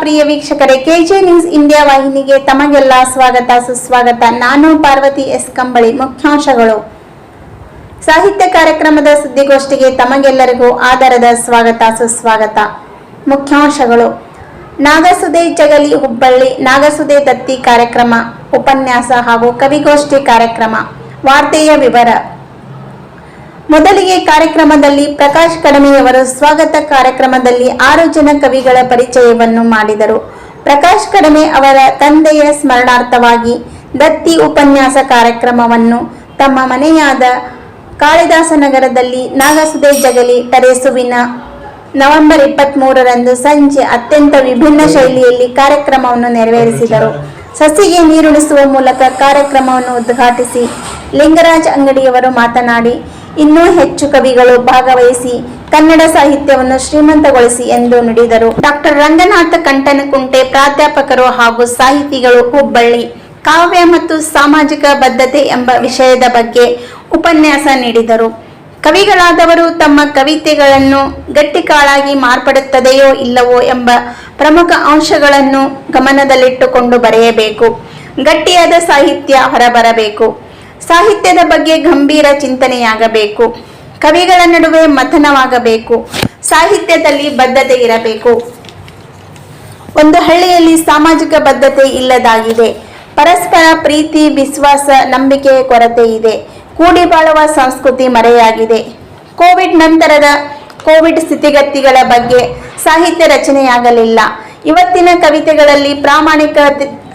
ಪ್ರಿಯ ವೀಕ್ಷಕರೇ K J news India ವಾಹಿನಿಗೆ ತಮಗೆಲ್ಲ ಸ್ವಾಗತ, ಸುಸ್ವಾಗತ. ನಾನು ಪಾರ್ವತಿ ಎಸ್. ಕಂಬಳಿ, ಮುಖ್ಯಾಂಶಗಳು. ಸಾಹಿತ್ಯ ಕಾರ್ಯಕ್ರಮದ ಸುದ್ದಿಗೋಷ್ಠಿಗೆ ತಮಗೆಲ್ಲರಿಗೂ ಆದರದ ಸ್ವಾಗತ, ಸುಸ್ವಾಗತ. ಮುಖ್ಯಾಂಶಗಳು. ನಾಗಸುದೆ ಜಗಲಿ ಹುಬ್ಬಳ್ಳಿ ನಾಗಸುದೆ ದತ್ತಿ ಕಾರ್ಯಕ್ರಮ, ಉಪನ್ಯಾಸ ಹಾಗೂ ಕವಿಗೋಷ್ಠಿ ಕಾರ್ಯಕ್ರಮ. ವಾರ್ತೆಯ ವಿವರ. ಮೊದಲಿಗೆ ಕಾರ್ಯಕ್ರಮದಲ್ಲಿ ಪ್ರಕಾಶ್ ಕಡಮೆಯವರು ಸ್ವಾಗತ ಕಾರ್ಯಕ್ರಮದಲ್ಲಿ ಆರು ಜನ ಕವಿಗಳ ಪರಿಚಯವನ್ನು ಮಾಡಿದರು. ಪ್ರಕಾಶ್ ಕಡಮೆ ಅವರ ತಂದೆಯ ಸ್ಮರಣಾರ್ಥವಾಗಿ ದತ್ತಿ ಉಪನ್ಯಾಸ ಕಾರ್ಯಕ್ರಮವನ್ನು ತಮ್ಮ ಮನೆಯಾದ ಕಾಳಿದಾಸನಗರದಲ್ಲಿ ನಾಗಸುದೇ ಜಗಲಿ ಟರೇಸುವಿನ ನವೆಂಬರ್ ಇಪ್ಪತ್ತ್ ಮೂರರಂದು ಸಂಜೆ ಅತ್ಯಂತ ವಿಭಿನ್ನ ಶೈಲಿಯಲ್ಲಿ ಕಾರ್ಯಕ್ರಮವನ್ನು ನೆರವೇರಿಸಿದರು. ಸಸಿಗೆ ನೀರುಣಿಸುವ ಮೂಲಕ ಕಾರ್ಯಕ್ರಮವನ್ನು ಉದ್ಘಾಟಿಸಿ ಲಿಂಗರಾಜ್ ಅಂಗಡಿಯವರು ಮಾತನಾಡಿ ಇನ್ನೂ ಹೆಚ್ಚು ಕವಿಗಳು ಭಾಗವಹಿಸಿ ಕನ್ನಡ ಸಾಹಿತ್ಯವನ್ನು ಶ್ರೀಮಂತಗೊಳಿಸಿ ಎಂದು ನುಡಿದರು. ಡಾಕ್ಟರ್ ರಂಗನಾಥ ಕಂಟನಕುಂಟೆ ಪ್ರಾಧ್ಯಾಪಕರು ಹಾಗೂ ಸಾಹಿತಿಗಳು ಹುಬ್ಬಳ್ಳಿ. ಕಾವ್ಯ ಮತ್ತು ಸಾಮಾಜಿಕ ಬದ್ಧತೆ ಎಂಬ ವಿಷಯದ ಬಗ್ಗೆ ಉಪನ್ಯಾಸ ನೀಡಿದರು. ಕವಿಗಳಾದವರು ತಮ್ಮ ಕವಿತೆಗಳನ್ನು ಗಟ್ಟಿಕಾಳಾಗಿ ಮಾರ್ಪಡುತ್ತದೆಯೋ ಇಲ್ಲವೋ ಎಂಬ ಪ್ರಮುಖ ಅಂಶಗಳನ್ನು ಗಮನದಲ್ಲಿಟ್ಟುಕೊಂಡು ಬರೆಯಬೇಕು. ಗಟ್ಟಿಯಾದ ಸಾಹಿತ್ಯ ಹೊರಬರಬೇಕು. ಸಾಹಿತ್ಯದ ಬಗ್ಗೆ ಗಂಭೀರ ಚಿಂತನೆಯಾಗಬೇಕು. ಕವಿಗಳ ನಡುವೆ ಮಥನವಾಗಬೇಕು. ಸಾಹಿತ್ಯದಲ್ಲಿ ಬದ್ಧತೆ ಇರಬೇಕು. ಒಂದು ಹಳ್ಳಿಯಲ್ಲಿ ಸಾಮಾಜಿಕ ಬದ್ಧತೆ ಇಲ್ಲದಾಗಿದೆ. ಪರಸ್ಪರ ಪ್ರೀತಿ, ವಿಶ್ವಾಸ ನಂಬಿಕೆಯ ಕೊರತೆ ಇದೆ. ಕೂಡಿ ಬಾಳುವ ಸಂಸ್ಕೃತಿ ಮರೆಯಾಗಿದೆ. ಕೋವಿಡ್ ನಂತರದ ಕೋವಿಡ್ ಸ್ಥಿತಿಗತಿಗಳ ಬಗ್ಗೆ ಸಾಹಿತ್ಯ ರಚನೆಯಾಗಲಿಲ್ಲ. ಇವತ್ತಿನ ಕವಿತೆಗಳಲ್ಲಿ ಪ್ರಾಮಾಣಿಕ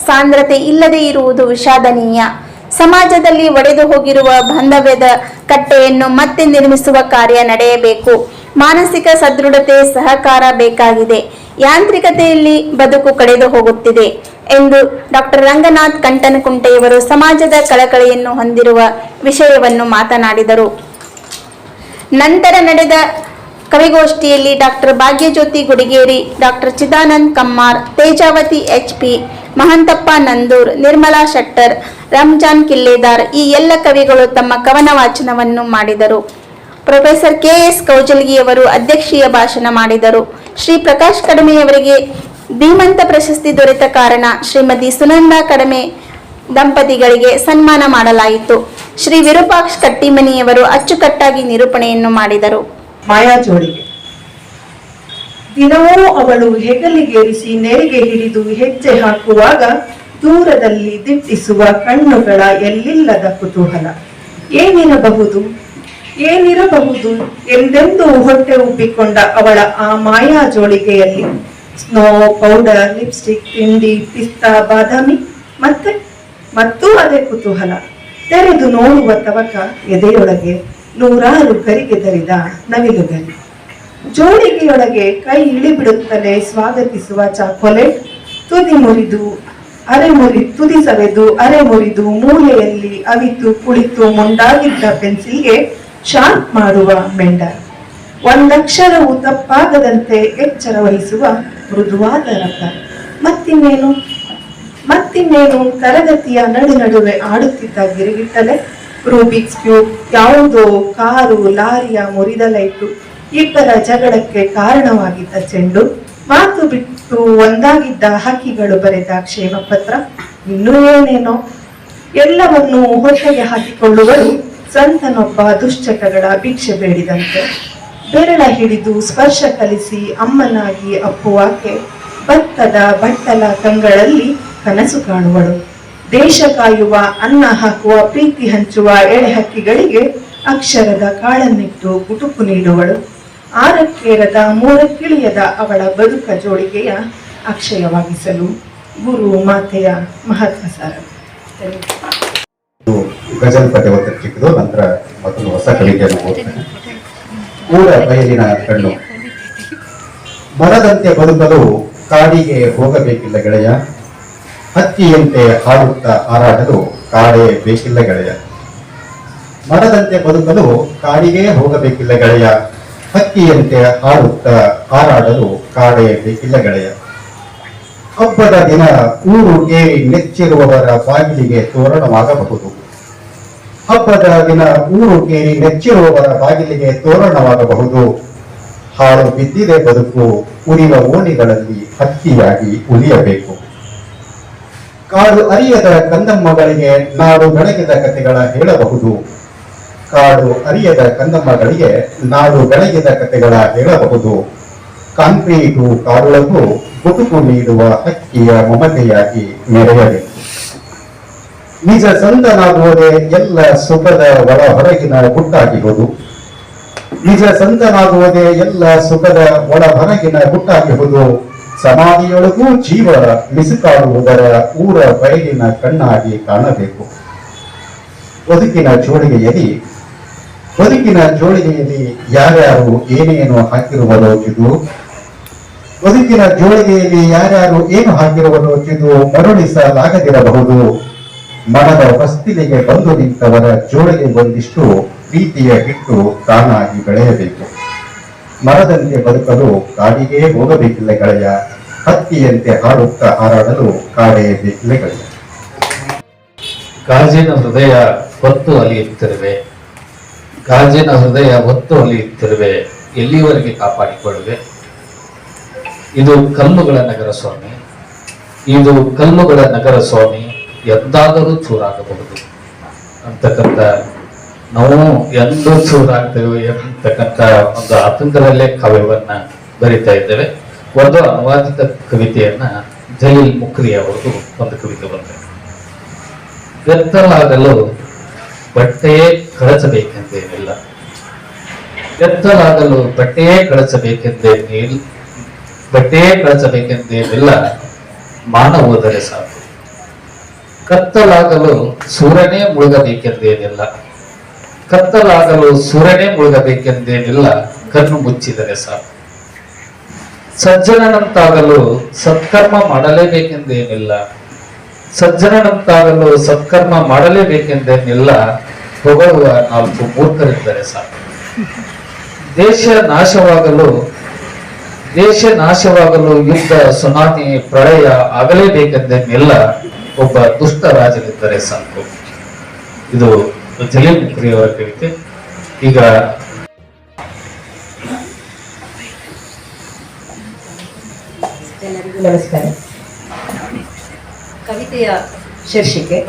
ಸಾಂದ್ರತೆ ಇಲ್ಲದೆ ಇರುವುದು ವಿಷಾದನೀಯ. ಸಮಾಜದಲ್ಲಿ ಒಡೆದು ಹೋಗಿರುವ ಬಾಂಧವ್ಯದ ಕಟ್ಟೆಯನ್ನು ಮತ್ತೆ ನಿರ್ಮಿಸುವ ಕಾರ್ಯ ನಡೆಯಬೇಕು. ಮಾನಸಿಕ ಸದೃಢತೆ, ಸಹಕಾರ ಬೇಕಾಗಿದೆ. ಯಾಂತ್ರಿಕತೆಯಲ್ಲಿ ಬದುಕು ಕಳೆದು ಹೋಗುತ್ತಿದೆ ಎಂದು ಡಾಕ್ಟರ್ ರಂಗನಾಥ್ ಕಂಟನಕುಂಟೆಯವರು ಸಮಾಜದ ಕಳಕಳಿಯನ್ನು ಹೊಂದಿರುವ ವಿಷಯವನ್ನು ಮಾತನಾಡಿದರು. ನಂತರ ನಡೆದ ಕವಿಗೋಷ್ಠಿಯಲ್ಲಿ doctor Bhagyajyothi Gudigeri, doctor Chidanand Kammar, Tejavathi H P, Mahanthappa Nandur, Nirmala Shettar, Ramzan Killedar ಈ ಎಲ್ಲ ಕವಿಗಳು ತಮ್ಮ ಕವನ ವಾಚನವನ್ನು ಮಾಡಿದರು. ಪ್ರೊಫೆಸರ್ ಕೆ ಎಸ್ ಕೌಜಲ್ಗಿಯವರು ಅಧ್ಯಕ್ಷೀಯ ಭಾಷಣ ಮಾಡಿದರು. ಶ್ರೀ ಪ್ರಕಾಶ್ ಕಡಮೆಯವರಿಗೆ ಧೀಮಂತ ಪ್ರಶಸ್ತಿ ದೊರೆತ ಕಾರಣ ಶ್ರೀಮತಿ ಸುನಂದಾ ಕಡಮೆ ದಂಪತಿಗಳಿಗೆ ಸನ್ಮಾನ ಮಾಡಲಾಯಿತು. ಶ್ರೀ ವಿರೂಪಾಕ್ಷ ಕಟ್ಟಿಮನಿಯವರು ಅಚ್ಚುಕಟ್ಟಾಗಿ ನಿರೂಪಣೆಯನ್ನು ಮಾಡಿದರು. ಮಾಯಾ ಜೋಡಿಗೆ ದಿನವೂ ಅವಳು ಹೆಗಲಿಗೇರಿಸಿ ನೆರಿಗೆ ಹಿಡಿದು ಹೆಜ್ಜೆ ಹಾಕುವಾಗ ದೂರದಲ್ಲಿ ದಿಟ್ಟಿಸುವ ಕಣ್ಣುಗಳ ಎಲ್ಲಿಲ್ಲದ ಕುತೂಹಲ. ಏನಿರಬಹುದು? ಏನಿರಬಹುದು ಎಂದೆಂದು ಹೊಟ್ಟೆ ಉಬ್ಬಿಕೊಂಡ ಅವಳ ಆ ಮಾಯಾ ಜೋಳಿಗೆಯಲ್ಲಿ ಸ್ನೋ ಪೌಡರ್, ಲಿಪ್ಸ್ಟಿಕ್, ತಿಂಡಿ, ಪಿಸ್ತಾ, ಬಾದಾಮಿ, ಮತ್ತೆ? ಮತ್ತೂ ಅದೇ ಕುತೂಹಲ. ತೆರೆದು ನೋಡುವ ತವಕ ಎದೆಯೊಳಗೆ ನೂರಾರು ಕರಿಗೆ ದರಿದ ನವಿಲುಗರಿ. ಜೋಡಿಗೆಯೊಳಗೆ ಕೈ ಇಳಿಬಿಡುತ್ತಲೇ ಸ್ವಾಗತಿಸುವ ಚಾಕೊಲೇಟ್ ತುದಿ ಮುರಿದು, ಅರೆ ಮುರಿ ತುದಿ ಸವೆದು, ಅರೆ ಮುರಿದು ಮೂಲೆಯಲ್ಲಿ ಅವಿತು ಕುಳಿತು ಮುಂಡಾಗಿದ್ದ ಪೆನ್ಸಿಲ್ಗೆ ಶಾರ್ಪ್ ಮಾಡುವ ಮೆಂಡರ್ ಒಂದಕ್ಷರವು ತಪ್ಪಾಗದಂತೆ ಎಚ್ಚರ ವಹಿಸುವ ಮೃದುವಾದ ರಥ. ಮತ್ತಿನ್ನೇನು? ಮತ್ತಿನ್ನೇನು? ತರಗತಿಯ ನಡು ನಡುವೆ ಆಡುತ್ತಿದ್ದ ಗಿರಿಗಿಟ್ಟಲೆ ರೂಬಿಕ್ಸ್ ಕ್ಯೂಬ್ ಯಾವುದೋ ಕಾರು, ಲಾರಿಯ ಮುರಿದ ಲೈಟು, ಇಬ್ಬರ ಜಗಳಕ್ಕೆ ಕಾರಣವಾಗಿದ್ದ ಚೆಂಡು, ಮಾತು ಬಿಟ್ಟು ಒಂದಾಗಿದ್ದ ಹಕ್ಕಿಗಳು ಬರೆದ ಕ್ಷೇಮ ಪತ್ರ ಇನ್ನೂ ಏನೇನೋ? ಎಲ್ಲವನ್ನೂ ಹೊಟ್ಟೆಗೆ ಹಾಕಿಕೊಳ್ಳುವರು ಸಂತನೊಬ್ಬ ದುಶ್ಚಟಗಳ ಭಿಕ್ಷೆ ಬೇಡಿದಂತೆ. ಬೆರಳ ಹಿಡಿದು ಸ್ಪರ್ಶ ಕಲಿಸಿ ಅಮ್ಮನಾಗಿ ಅಪ್ಪುವಾಕೆ, ಭತ್ತದ ಬಟ್ಟಲ ಕಂಗಳಲ್ಲಿ ಕನಸು ಕಾಣುವಳು. ದೇಶ ಕಾಯುವ, ಅನ್ನ ಹಾಕುವ, ಪ್ರೀತಿ ಹಂಚುವ ಎಳೆ ಹಕ್ಕಿಗಳಿಗೆ ಅಕ್ಷರದ ಕಾಳನ್ನಿಟ್ಟು ಗುಟುಕು ನೀಡುವಳು. ಆರಕ್ಕೇರದ ಮೂರಕ್ಕಿಳಿಯದ ಅವಳ ಬದುಕ ಜೋಳಿಗೆಯ ಅಕ್ಷಯವಾಗಿಸಲು ಗುರು ಮಾತೆಯ ಮಹತ್ವ ಸಾರ ಗಜಲ್ ಪದ ಓದಕ್ಕಿದ್ದು ನಂತರ ಮತ್ತೊಂದು ಹೊಸ ಕವಿತೆಯನ್ನು ಓದ್ತೇನೆ. ಊರ ಬಯಲಿನ ಕಣ್ಣು. ಮರದಂತೆ ಬದುಕಲು ಕಾಡಿಗೆ ಹೋಗಬೇಕಿಲ್ಲ ಗೆಳೆಯ. ಹಕ್ಕಿಯಂತೆ ಹಾಡುತ್ತಾ ಹಾರಾಡಲು ಕಾಡೇ ಬೇಕಿಲ್ಲ ಗೆಳೆಯ. ಮರದಂತೆ ಬದುಕಲು ಕಾಡಿಗೆ ಹೋಗಬೇಕಿಲ್ಲ ಗೆಳೆಯ. ಹಕ್ಕಿಯಂತೆ ಹಾಡುತ್ತಾ ಹಾರಾಡಲು ಕಾಡೇ ಬೇಕಿಲ್ಲ ಗೆಳೆಯ. ಹಬ್ಬದ ದಿನ ಊರು ಕೇಳಿ ನೆಚ್ಚಿರುವವರ ಬಾಗಿಲಿಗೆ ತೋರಣವಾಗಬಹುದು. ಹಬ್ಬದ ದಿನ ಊರು ಕೇಳಿ ನೆಚ್ಚಿರುವವರ ಬಾಗಿಲಿಗೆ ತೋರಣವಾಗಬಹುದು. ಹಾಳು ಬಿದ್ದಿದೆ ಬದುಕು, ಉರಿವ ಓಣಿಗಳಲ್ಲಿ ಹಕ್ಕಿಯಾಗಿ ಉಳಿಯಬೇಕು ಕಾಡು ಅರಿಯದ ಕಂದಮ್ಮಗಳಿಗೆ ನಾಡು ಬೆಳಗಿದ ಕಥೆಗಳ ಹೇಳಬಹುದು. ಕಾಡು ಅರಿಯದ ಕಂದಮ್ಮಗಳಿಗೆ ನಾಡು ಬೆಳಗಿದ ಕಥೆಗಳ ಹೇಳಬಹುದು. ಕಾಂಕ್ರೀಟು ಕಾಡುಳಗೂ ಗುಟುಕು ನೀಡುವ ಹಕ್ಕಿಯ ಮಮತೆಯಾಗಿ ಮೆರೆಯಬೇಕು. ನಿಜ ಸಂದನಾಗುವುದೇ ಎಲ್ಲ ಸುಖದ ಒಳ ಹೊರಗಿನ ಗುಟ್ಟಾಗಿರುವುದು. ನಿಜ ಸಂದನಾಗುವುದೇ ಎಲ್ಲ ಸುಖದ ಒಳ ಹೊರಗಿನ ಗುಟ್ಟಾಗಿರುವುದು. ಸಮಾಧಿಯೊಳಗೂ ಜೀವ ಮಿಸುಕಾಡುವುದರ ಊರ ಬಯಲಿನ ಕಣ್ಣಾಗಿ ಕಾಣಬೇಕು. ಬದುಕಿನ ಜೋಳಿಗೆಯಲ್ಲಿ ಬದುಕಿನ ಜೋಳಿಗೆಯಲ್ಲಿ ಯಾರ್ಯಾರು ಏನೇನು ಹಾಕಿರುವ ಲೋಚಿದು ಬದುಕಿನ ಜೋಳಿಗೆಯಲ್ಲಿ ಯಾರ್ಯಾರು ಏನು ಹಾಕಿರುವ ಲೋಚಿದು ಮರುಳಿಸಲಾಗದಿರಬಹುದು. ಮನದ ಹೊಸ್ತಿಲಿಗೆ ಬಂದು ನಿಂತವರ ಜೋಳಿಗೆ ಒಂದಿಷ್ಟು ಪ್ರೀತಿಯ ಹಿಟ್ಟು ತಾನಾಗಿ ಬೆಳೆಯಬೇಕು. ಮರದಂತೆ ಬದುಕಲು ಕಾಡಿಗೆ ಹೋಗಬೇಕಿಲ್ಲ ಗೆಳೆಯ ಹತ್ತಿಯಂತೆ ಹಾಡುತ್ತಾ ಹಾರಾಡಲು ಕಾಡೇ ಬೇಕಿಲ್ಲ ಗೆಳೆಯ ಗಾಜಿನ ಹೃದಯ ಹೊತ್ತು ಅಲಿಯುತ್ತಿರುವೆ ಗಾಜಿನ ಹೃದಯ ಹೊತ್ತು ಅಲಿಯುತ್ತಿರುವೆ ಎಲ್ಲಿವರೆಗೆ ಕಾಪಾಡಿಕೊಳ್ಳುವೆ? ಇದು ಕಲ್ಲುಗಳ ನಗರ ಸ್ವಾಮಿ. ಇದು ಕಲ್ಲುಗಳ ನಗರ ಸ್ವಾಮಿ. ಎಂದಾದರೂ ಚೂರಾಗಬಹುದು. ಅಂತಕ್ಕಂಥ ನಾವು ಎಂದೂ ಚೂರಾಗ್ತೇವೆ ಎಂತಕ್ಕಂತ ಒಂದು ಆತಂಕದಲ್ಲೇ ಕಾವ್ಯವನ್ನ ಬರಿತಾ ಇದ್ದೇವೆ. ಒಂದು ಅನುವಾದಿತ ಕವಿತೆಯನ್ನ ಜಲೀಲ್ ಮುಕ್ರಿ ಅವರದು ಒಂದು ಕವಿತೆ ಬಂದಿದೆ ಎತ್ತಲಾಗಲು ಬಟ್ಟೆಯೇ ಕಳಚಬೇಕೆಂದೇನಿಲ್ಲ. ಎತ್ತಲಾಗಲು ಬಟ್ಟೆಯೇ ಕಳಚಬೇಕೆಂದೇನೇ ಬಟ್ಟೆಯೇ ಕಳಚಬೇಕೆಂದೇನಿಲ್ಲ ಮಾನವೋದರೆ ಸಾಕು. ಕತ್ತಲಾಗಲು ಸೂರ್ಯನೇ ಮುಳುಗಬೇಕೆಂದೇನಿಲ್ಲ. ಕತ್ತಲಾಗಲು ಸೂರ್ಯನೇ ಮುಳುಗಬೇಕೆಂದೇನಿಲ್ಲ ಕಣ್ಣು ಮುಚ್ಚಿದರೆ ಸಾಕು. ಸಜ್ಜನನಂತಾಗಲು ಸತ್ಕರ್ಮ ಮಾಡಲೇಬೇಕೆಂದೇನಿಲ್ಲ. ಸಜ್ಜನನಂತಾಗಲು ಸತ್ಕರ್ಮ ಮಾಡಲೇಬೇಕೆಂದೇನಿಲ್ಲ. ಹೊಗಳುವ ನಾಲ್ಕು ಮೂರ್ಖರಿದ್ದರೆ ಸಾಕು. ದೇಶ ನಾಶವಾಗಲು ದೇಶ ನಾಶವಾಗಲು ಯುದ್ಧ ಸುನಾಮಿ ಪ್ರಳಯ ಆಗಲೇಬೇಕೆಂದೇನಿಲ್ಲ. ಒಬ್ಬ ದುಷ್ಟ ರಾಜನಿದ್ದರೆ ಸಾಕು. ಇದು ಜಲೀಲ್ ಮುಕ್ರಿ ಅವರ ಕವಿತೆ ಈಗ ನಮಸ್ಕಾರ. ಕವಿತೆಯ ಶೀರ್ಷಿಕೆ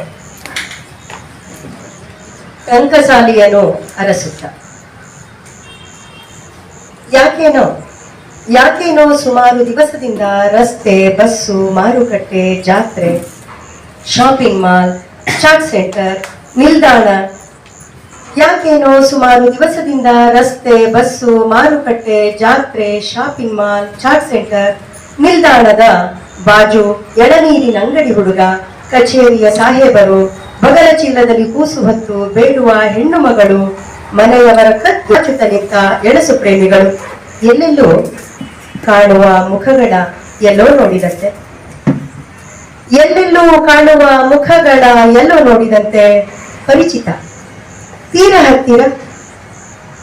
ಕಂಕಸಾಲಿಯನು ಅರಸುತ್ತ. ಯಾಕೇನೋ ಯಾಕೇನೋ ಸುಮಾರು ದಿವಸದಿಂದ ರಸ್ತೆ, ಬಸ್ಸು, ಮಾರುಕಟ್ಟೆ, ಜಾತ್ರೆ ಶಾಪಿಂಗ್ ಮಾಲ್ ಚಾಟ್ ಸೆಂಟರ್, ನಿಲ್ದಾಣ ಯಾಕೇನೋ ಸುಮಾರು ದಿವಸದಿಂದ ರಸ್ತೆ, ಬಸ್ಸು, ಮಾರುಕಟ್ಟೆ, ಜಾತ್ರೆ ಶಾಪಿಂಗ್ ಮಾಲ್ ಚಾಟ್ ಸೆಂಟರ್ ನಿಲ್ದಾಣದ ಬಾಜು ಎಳನೀರಿನ ಅಂಗಡಿ ಹುಡುಗ, ಕಚೇರಿಯ ಸಾಹೇಬರು, ಬಗಲ ಚೀಲದಲ್ಲಿ ಕೂಸು ಹೊತ್ತು ಬೇಡುವ ಹೆಣ್ಣು ಮಗಳು, ಮನೆಯವರ ಕಚ್ಚುತ್ತ ನಿಂತ ಎಳಸು ಪ್ರೇಮಿಗಳು. ಎಲ್ಲೆಲ್ಲೂ ಕಾಣುವ ಮುಖಗಳ ಎಲ್ಲೋ ನೋಡಿದಂತೆ. ಎಲ್ಲೆಲ್ಲೂ ಕಾಣುವ ಮುಖಗಳ ಎಲ್ಲೋ ನೋಡಿದಂತೆ ಪರಿಚಿತ. ತೀರ ಹತ್ತಿರ,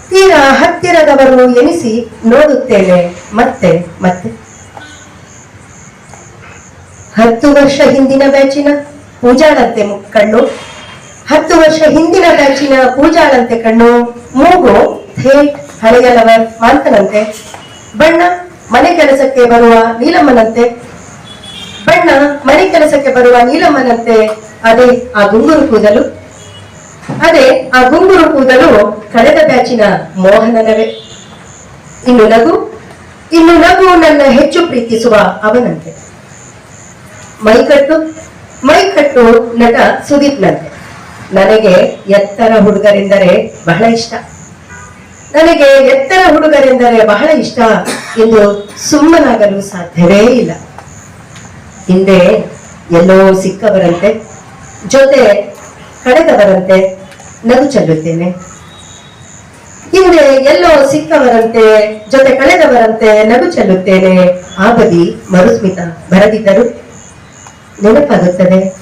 ತೀರ ಹತ್ತಿರದವರು ಎನಿಸಿ ನೋಡುತ್ತೇನೆ, ಮತ್ತೆ ಮತ್ತೆ. ಹತ್ತು ವರ್ಷ ಹಿಂದಿನ ಬ್ಯಾಚಿನ ಪೂಜಾಳಂತೆ ಕಣ್ಣು, ಹತ್ತು ವರ್ಷ ಹಿಂದಿನ ಬ್ಯಾಚಿನ ಪೂಜಾಳಂತೆ ಕಣ್ಣು, ಮೂಗು ಥೇಟ್ ಹಳೆಯ ಲವರ್ ಮಾಂತನಂತೆ ಬಣ್ಣ ಮನೆ ಕೆಲಸಕ್ಕೆ ಬರುವ ನೀಲಮ್ಮನಂತೆ, ಬಣ್ಣ ಮನೆ ಕೆಲಸಕ್ಕೆ ಬರುವ ನೀಲಮ್ಮನಂತೆ, ಅದೇ ಆ ಗುಂಗುರು ಕೂದಲು. ಅದೇ, ಆ ಗುಂಗುರು ಕೂದಲು ಕಳೆದ ಬ್ಯಾಚಿನ ಮೋಹನನವೇ. ಇನ್ನು ನಗು ಇನ್ನು ನಗು ನನ್ನ ಹೆಚ್ಚು ಪ್ರೀತಿಸುವ ಅವನಂತೆ. ಮೈಕಟ್ಟು ಮೈಕಟ್ಟು ನಟ ಸುದೀಪ್ನಂತೆ. ನನಗೆ ಎತ್ತರ ಹುಡುಗರೆಂದರೆ ಬಹಳ ಇಷ್ಟ. ನನಗೆ ಎತ್ತರ ಹುಡುಗರೆಂದರೆ ಬಹಳ ಇಷ್ಟ ಎಂದು ಸುಮ್ಮನಾಗಲು ಸಾಧ್ಯವೇ ಇಲ್ಲ. ಹಿಂದೆ ಎಲ್ಲೋ ಸಿಕ್ಕವರಂತೆ. ಜೊತೆ ಕಳೆದವರಂತೆ ನಗು ಚೆಲ್ಲುತ್ತೇನೆ. ಹಿಂದೆ ಎಲ್ಲೋ ಸಿಕ್ಕವರಂತೆ, ಜೊತೆ ಕಳೆದವರಂತೆ ನಗು ಚೆಲ್ಲುತ್ತೇನೆ. ಆ ಬದಿ ಮರುಸ್ಮಿತ ಬರದಿದ್ದರು ನೆನಪಾಗುತ್ತದೆ.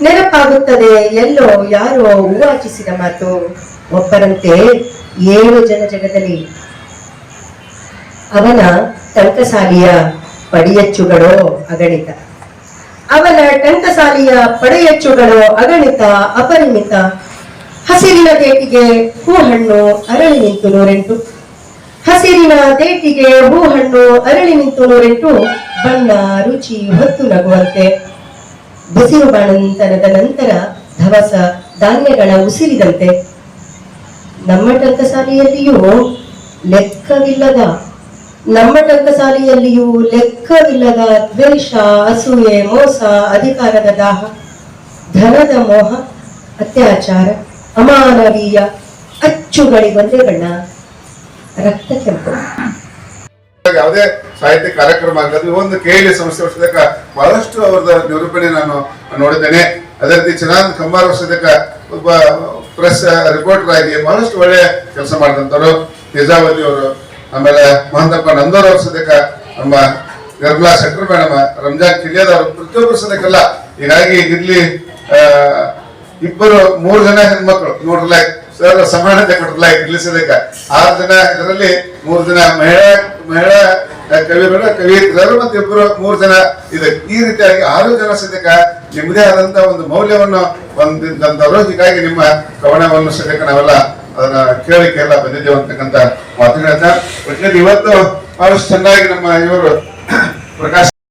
ನೆನಪಾಗುತ್ತದೆ, ಎಲ್ಲೋ ಯಾರೋ ಉವಾಚಿಸಿದ ಮಾತು. ಒಬ್ಬರಂತೆ ಏಳು ಜನ ಜಗದಲ್ಲಿ. ಅವನ ಟಂಕಸಾಲಿಯ ಪಡಿಯಚ್ಚುಗಳೋ ಅಗಣಿತ. ಅವನ ಟಂಕಸಾಲಿಯ ಪಡೆಯಚ್ಚುಗಳು ಅಗಣಿತ, ಅಪರಿಮಿತ. ಹಸಿರಿನ ದೇಟಿಗೆ ಹೂ ಹಣ್ಣು ಅರಳಿ ನಿಂತು ನೂರೆಂಟು. ಹಸಿರಿನ ದೇಟಿಗೆ ಹೂ ಹಣ್ಣು ಅರಳಿ ನಿಂತು ನೂರೆಂಟು. ಬಣ್ಣ, ರುಚಿ ಹೊತ್ತು ನಗುವಂತೆ. ಬಿಸಿಲು ಬಾಣಂತನದ ನಂತರ ಧವಸ, ಧಾನ್ಯಗಳ ಉಸಿರಿದಂತೆ. ನಮ್ಮ ಟಂಕಸಾಲಿಯಲ್ಲಿಯೂ ಲೆಕ್ಕವಿಲ್ಲದ ನಮ್ಮ ಟಂಕಸಾಲಿಯಲ್ಲಿಯೂ ಲೆಕ್ಕವಿಲ್ಲದ ದ್ವೇಷ, ಅಸೂಯೆ, ಮೋಸ, ಅಧಿಕಾರದ ದಾಹ, ಧನದ ಮೋಹ, ಅತ್ಯಾಚಾರ, ಅಮಾನವೀಯ ಅಚ್ಚುಗಳಿಗೊಂದೇ ಬಣ್ಣ ರಕ್ತ ಕೆಂಪು. ಯಾವುದೇ ಸಾಹಿತ್ಯ ಕಾರ್ಯಕ್ರಮ ಆಗಲಿ ಒಂದು ಕೇಳಿ ಸಂಸ್ಥೆ ವರ್ಷದಕ್ಕ ಬಹಳಷ್ಟು ಅವರದ ನಿರೂಪಣೆ ನಾನು ನೋಡಿದ್ದೇನೆ. ಅದೇ ರೀತಿ ಚನಾನಂದ್ ಕಂಬಾರ್ ವರ್ಷದಕ್ಕ ಒಬ್ಬ ಪ್ರೆಸ್ ರಿಪೋರ್ಟರ್ ಆಗಿ ಬಹಳಷ್ಟು ಒಳ್ಳೆ ಕೆಲಸ ಮಾಡಿದಂಥವ್ರು ನಿಜಾವತಿ ಅವರು. ಆಮೇಲೆ ಮಹಂತಪ್ಪ ನಂದೋರ್ ಅವ್ರ ಸದ್ಯಕ ನಮ್ಮ ನಿರ್ಮಲಾ ಶೆಟ್ಟರ್ ಮೇಡಮ್, ರಂಜಾನ್ ಕಿಲಿಯದವರು ಪ್ರತಿಯೊಬ್ಬರು ಸದ್ಯಕ್ಕೆಲ್ಲ ಹೀಗಾಗಿ ಇಲ್ಲಿ ಇಬ್ಬರು ಮೂರು ಜನ ಹೆಣ್ಮಕ್ಳು ನೋಡ್ರಲ್ಲ ಸರ್, ಸಮಾನತೆ ಕೊಡ್ರಲ್ಲ ಇಲ್ಲಿ ಸದ್ಯಕ್ಕ. ಆರು ಜನ ಇದರಲ್ಲಿ ಮೂರು ಜನ ಮಹಿಳಾ ಮಹಿಳಾ ಕವಿಗಳು ಕವಿಯತ್ರಿಯರು ಮತ್ತೆ ಇಬ್ಬರು ಮೂರು ಜನ ಇದೆ. ಈ ರೀತಿಯಾಗಿ ಆರು ಜನ ಸದ್ಯಕ ನಿಮ್ಮದೇ ಆದಂತ ಒಂದು ಮೌಲ್ಯವನ್ನು ಹೊಂದಿದ್ದಂಥವ್ರು ಹೀಗಾಗಿ ನಿಮ್ಮ ಕವನವನ್ನು ಸದ್ಯಕ್ಕೆ ನಾವೆಲ್ಲ ಅದನ್ನ ಕೇಳಿಕೆ ಎಲ್ಲ ಬಂದಿದ್ದೇವೆ ಅಂತಕ್ಕಂಥ ಮಾತುಗಳನ್ನ ಒಟ್ಟಿನಲ್ಲಿ ಇವತ್ತು ಬಹಳಷ್ಟು ಚೆನ್ನಾಗಿ ನಮ್ಮ ಇವರು ಪ್ರಕಾಶ್